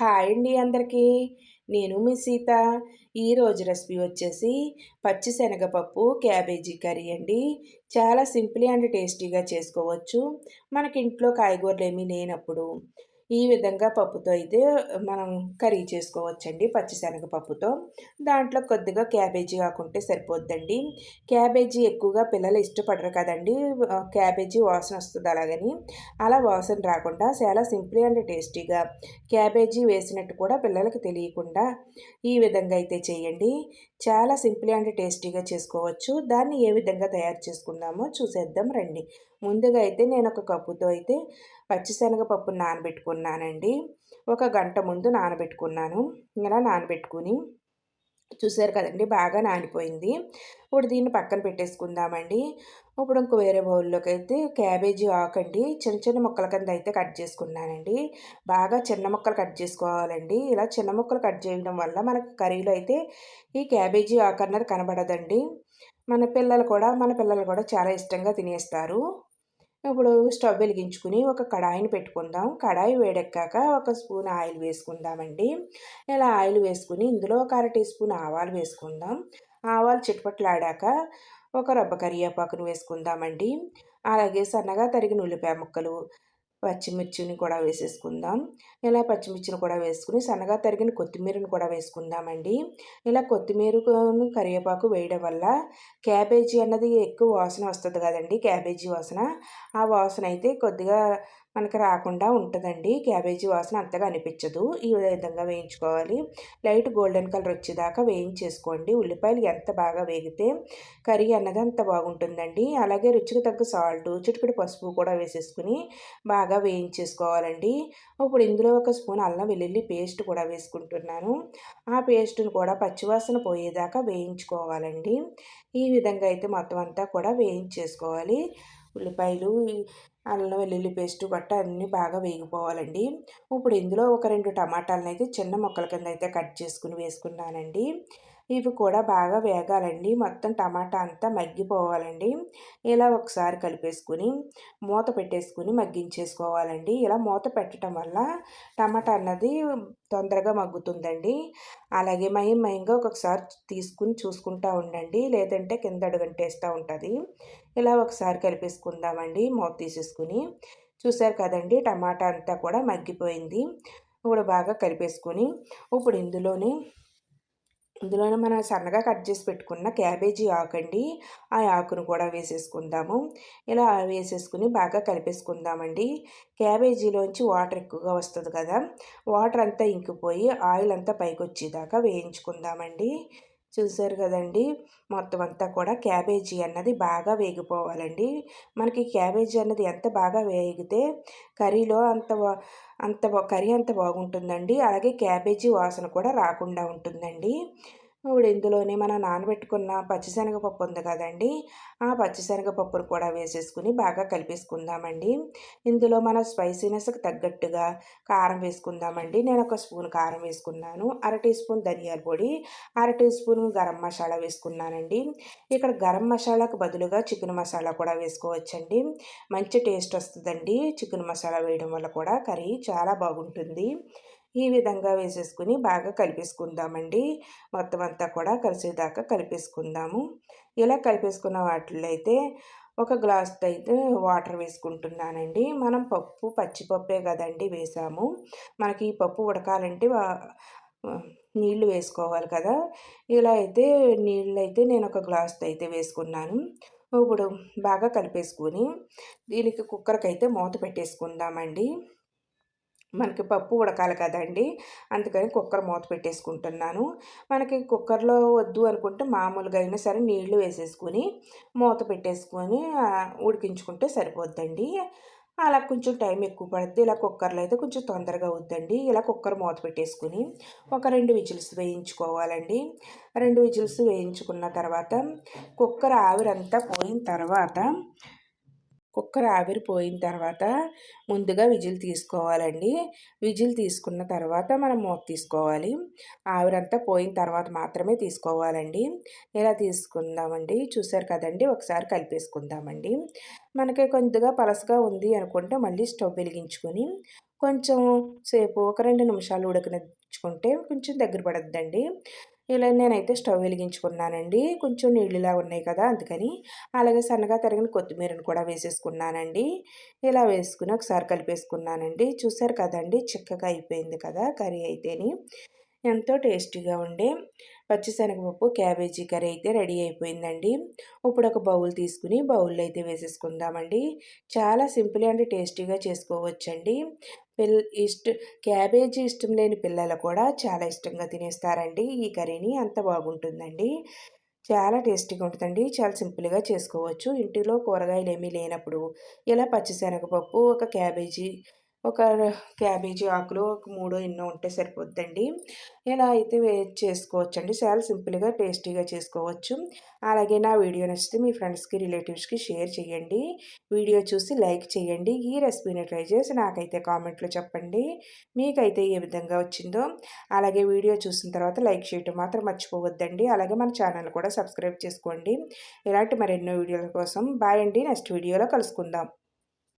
Hi అండి అందరికీ. నేను మీ సీత. ఈరోజు రెసిపీ వచ్చేసి పచ్చి శనగపప్పు క్యాబేజీ కర్రీ అండి. చాలా సింపుల్ అండ్ టేస్టీగా చేసుకోవచ్చు. మనకి ఇంట్లో కాయగూరలు ఏమీ లేనప్పుడు ఈ విధంగా పప్పుతో అయితే మనం కర్రీ చేసుకోవచ్చండి పచ్చిశనగపప్పుతో. దాంట్లో కొద్దిగా క్యాబేజీ కాకుంటే సరిపోద్దండి. క్యాబేజీ ఎక్కువగా పిల్లలు ఇష్టపడరు కదండి. క్యాబేజీ వాసన వస్తుంది అలాగని. అలా వాసన రాకుండా చాలా సింపుల్ అండ్ టేస్టీగా క్యాబేజీ వేసినట్టు కూడా పిల్లలకు తెలియకుండా ఈ విధంగా అయితే చేయండి. చాలా సింపుల్ అండ్ టేస్టీగా చేసుకోవచ్చు. దాన్ని ఏ విధంగా తయారు చేసుకుందామో చూసేద్దాం రండి. ముందుగా అయితే నేను ఒక కప్పుతో అయితే పచ్చిశనగపప్పు నానబెట్టుకున్నానండి. ఒక గంట ముందు నానబెట్టుకున్నాను. ఇలా నానబెట్టుకుని చూసారు కదండి బాగా నానిపోయింది. ఇప్పుడు దీన్ని పక్కన పెట్టేసుకుందామండి. ఇప్పుడు ఇంకో వేరే బౌల్లోకి అయితే క్యాబేజీ ఆకండి. చిన్న చిన్న ముక్కల కింద అయితే కట్ చేసుకున్నానండి. బాగా చిన్న ముక్కలు కట్ చేసుకోవాలండి. ఇలా చిన్న ముక్కలు కట్ చేయడం వల్ల మనకు కర్రీలో అయితే ఈ క్యాబేజీ ఆకు అన్నది కనబడదండి. మన పిల్లలు కూడా మన పిల్లలు కూడా చాలా ఇష్టంగా తినేస్తారు. ఇప్పుడు స్టవ్ వెలిగించుకుని ఒక కడాయిని పెట్టుకుందాం. కడాయి వేడెక్కాక ఒక స్పూన్ ఆయిల్ వేసుకుందామండి. ఇలా ఆయిల్ వేసుకుని ఇందులో ఒక అర టీ స్పూన్ ఆవాలు వేసుకుందాం. ఆవాలు చిట్పట్లాడాక ఒక రబ్బ కరివేపాకును వేసుకుందామండి. అలాగే సన్నగా తరిగిన ఉల్లిపాయ ముక్కలు పచ్చిమిర్చిని కూడా వేసేసుకుందాం. ఇలా పచ్చిమిర్చిని కూడా వేసుకుని సన్నగా తరిగిన కొత్తిమీరని కూడా వేసుకుందామండి. ఇలా కొత్తిమీర కరివేపాకు వేయడం వల్ల క్యాబేజీ అన్నది ఎక్కువ వాసన వస్తుంది కదండి క్యాబేజీ వాసన. ఆ వాసన అయితే కొద్దిగా మనకి రాకుండా ఉంటుందండి. క్యాబేజీ వాసన అంతగా అనిపించదు. ఈ విధంగా వేయించుకోవాలి. లైట్ గోల్డెన్ కలర్ వచ్చేదాకా వేయించేసుకోండి. ఉల్లిపాయలు ఎంత బాగా వేగితే కర్రీ అన్నది అంత బాగుంటుందండి. అలాగే రుచికి తగ్గ సాల్ట్ చిటికడి పసుపు కూడా వేసేసుకుని బాగా వేయించేసుకోవాలండి. ఇప్పుడు ఇందులో ఒక స్పూన్ అల్లం వెల్లుల్లి పేస్ట్ కూడా వేసుకుంటున్నాను. ఆ పేస్ట్ను కూడా పచ్చివాసన పోయేదాకా వేయించుకోవాలండి. ఈ విధంగా అయితే మొత్తం అంతా కూడా వేయించేసుకోవాలి. ఉల్లిపాయలు అల్లం వెల్లుల్లి పేస్టు గట్ట అన్నీ బాగా వేగిపోవాలండి. ఇప్పుడు ఇందులో ఒక రెండు టమాటాలను అయితే చిన్న మొక్కల కింద అయితే కట్ చేసుకుని వేసుకున్నానండి. ఇవి కూడా బాగా వేగాలండి. మొత్తం టమాటా అంతా మగ్గిపోవాలండి. ఇలా ఒకసారి కలిపేసుకుని మూత పెట్టేసుకుని మగ్గించేసుకోవాలండి. ఇలా మూత పెట్టడం వల్ల టమాటా అన్నది తొందరగా మగ్గుతుందండి. అలాగే మయం మయంగా ఒక్కొక్కసారి తీసుకుని చూసుకుంటూ ఉండండి. లేదంటే కింద అడుగంటేస్తూ ఉంటుంది. ఇలా ఒకసారి కలిపేసుకుందామండి. మూత తీసేసుకుని. చూసారు కదండి టమాటా అంతా కూడా మగ్గిపోయింది. ఇప్పుడు బాగా కలిపేసుకొని ఇప్పుడు ఇందులోనే ఇందులోనే మనం సన్నగా కట్ చేసి పెట్టుకున్న క్యాబేజీ ఆకండి. ఆ ఆకును కూడా వేసేసుకుందాము. ఇలా వేసేసుకుని బాగా కలిపేసుకుందామండి. క్యాబేజీలోంచి వాటర్ ఎక్కువగా వస్తుంది కదా వాటర్ అంతా ఇంకిపోయి ఆయిల్ అంతా పైకి వచ్చేదాకా వేయించుకుందామండి. చూసారు కదండి. మొత్తం అంతా కూడా క్యాబేజీ అన్నది బాగా వేగిపోవాలండి. మనకి క్యాబేజీ అన్నది ఎంత బాగా వేగితే కర్రీలో అంత అంత కర్రీ అంత బాగుంటుందండి. అలాగే క్యాబేజీ వాసన కూడా రాకుండా ఉంటుందండి. ఇప్పుడు ఇందులోనే మనం నానబెట్టుకున్న పచ్చిశనగపప్పు ఉంది కదండి. ఆ పచ్చిశనగపప్పును కూడా వేసేసుకుని బాగా కలిపేసుకుందామండి. ఇందులో మన స్పైసీనెస్కి తగ్గట్టుగా కారం వేసుకుందామండి. నేను ఒక స్పూన్ కారం వేసుకున్నాను. అర టీ స్పూన్ ధనియాల పొడి అర టీ స్పూన్ గరం మసాలా వేసుకున్నానండి. ఇక్కడ గరం మసాలాకు బదులుగా చికెన్ మసాలా కూడా వేసుకోవచ్చండి. మంచి టేస్ట్ వస్తుందండి. చికెన్ మసాలా వేయడం వల్ల కూడా కర్రీ చాలా బాగుంటుంది. ఈ విధంగా వేసేసుకుని బాగా కలిపేసుకుందామండి. మొత్తం అంతా కూడా కలిసేదాకా కలిపేసుకుందాము. ఇలా కలిపేసుకున్న వాటిల్లో అయితే ఒక గ్లాస్ అయితే వాటర్ వేసుకుంటున్నానండి. మనం పప్పు పచ్చిపప్పే కదండి వేసాము. మనకి ఈ పప్పు ఉడకాలంటే నీళ్ళు వేసుకోవాలి కదా. ఇలా అయితే నీళ్ళు అయితే నేను ఒక గ్లాస్ అయితే వేసుకున్నాను. ఇప్పుడు బాగా కలిపేసుకొని దీనికి కుక్కర్కి అయితే మూత పెట్టేసుకుందామండి. మనకి పప్పు ఉడకాలి కదండి. అందుకని కుక్కర్ మూత పెట్టేసుకుంటున్నాను. మనకి కుక్కర్లో వద్దు అనుకుంటే మామూలుగా అయినా సరే నీళ్ళు వేసేసుకొని మూత పెట్టేసుకొని ఉడికించుకుంటే సరిపోద్దండి. అలా కొంచెం టైం ఎక్కువ పడుతుంది ఇలా కుక్కర్లో అయితే కొంచెం తొందరగా అవుద్దండి. ఇలా కుక్కర్ మూత పెట్టేసుకుని ఒక రెండు విజిల్స్ వేయించుకోవాలండి. రెండు విజిల్స్ వేయించుకున్న తర్వాత కుక్కర్ ఆవిరంతా పోయిన తర్వాత కుక్కర్ ఆవిరిపోయిన తర్వాత ముందుగా విజిల్ తీసుకోవాలండి. విజిల్ తీసుకున్న తర్వాత మనం మూత తీసుకోవాలి. ఆవిరంతా పోయిన తర్వాత మాత్రమే తీసుకోవాలండి. ఇలా తీసుకుందామండి. చూసారు కదండి? ఒకసారి కలిపేసుకుందామండి. మనకి కొద్దిగా పలసగా ఉంది అనుకుంటే మళ్ళీ స్టవ్ వెలిగించుకొని కొంచెం సేపు ఒక రెండు నిమిషాలు ఉడకనిచ్చుకుంటే కొంచెం దగ్గర పడద్దండి. ఇలా నేనైతే స్టవ్ వెలిగించుకున్నానండి. కొంచెం నీళ్ళులా ఉన్నాయి కదా అందుకని. అలాగే సన్నగా తరిగిన కొత్తిమీరను కూడా వేసేసుకున్నానండి. ఇలా వేసుకుని ఒకసారి కలిపేసుకున్నానండి. చూసారు కదండి చిక్కగా అయిపోయింది కదా కర్రీ అయితేని. ఎంతో టేస్టీగా ఉండే పచ్చిశనగపప్పు క్యాబేజీ కర్రీ అయితే రెడీ అయిపోయిందండి. ఇప్పుడు ఒక బౌల్ తీసుకుని బౌల్లో అయితే వేసేసుకుందామండి. చాలా సింపుల్ అండ్ టేస్టీగా చేసుకోవచ్చండి. పిల్ ఇష్ట క్యాబేజీ ఇష్టం లేని పిల్లలు కూడా చాలా ఇష్టంగా తినేస్తారండి ఈ కర్రీని. అంత బాగుంటుందండి. చాలా టేస్టీగా ఉంటుందండి. చాలా సింపుల్గా చేసుకోవచ్చు. ఇంటిలో కూరగాయలు ఏమీ లేనప్పుడు ఇలా పచ్చిశనగపప్పు ఒక క్యాబేజీ ఒక క్యాబేజీ ఆకులు ఒక మూడో ఎన్నో ఉంటే సరిపోద్దండి. ఇలా అయితే వే చేసుకోవచ్చండి. చాలా సింపుల్గా టేస్టీగా చేసుకోవచ్చు. అలాగే నా వీడియో నచ్చితే మీ ఫ్రెండ్స్కి రిలేటివ్స్కి షేర్ చేయండి. వీడియో చూసి లైక్ చేయండి. ఈ రెసిపీని ట్రై చేసి నాకైతే కామెంట్లో చెప్పండి. మీకైతే ఏ విధంగా వచ్చిందో. అలాగే వీడియో చూసిన తర్వాత లైక్ చేయటం మాత్రం మర్చిపోవద్దండి. అలాగే మన ఛానల్ కూడా సబ్స్క్రైబ్ చేసుకోండి. ఇలాంటి మరెన్నో వీడియోల కోసం బాయ్ అండి. నెక్స్ట్ వీడియోలో కలుసుకుందాం.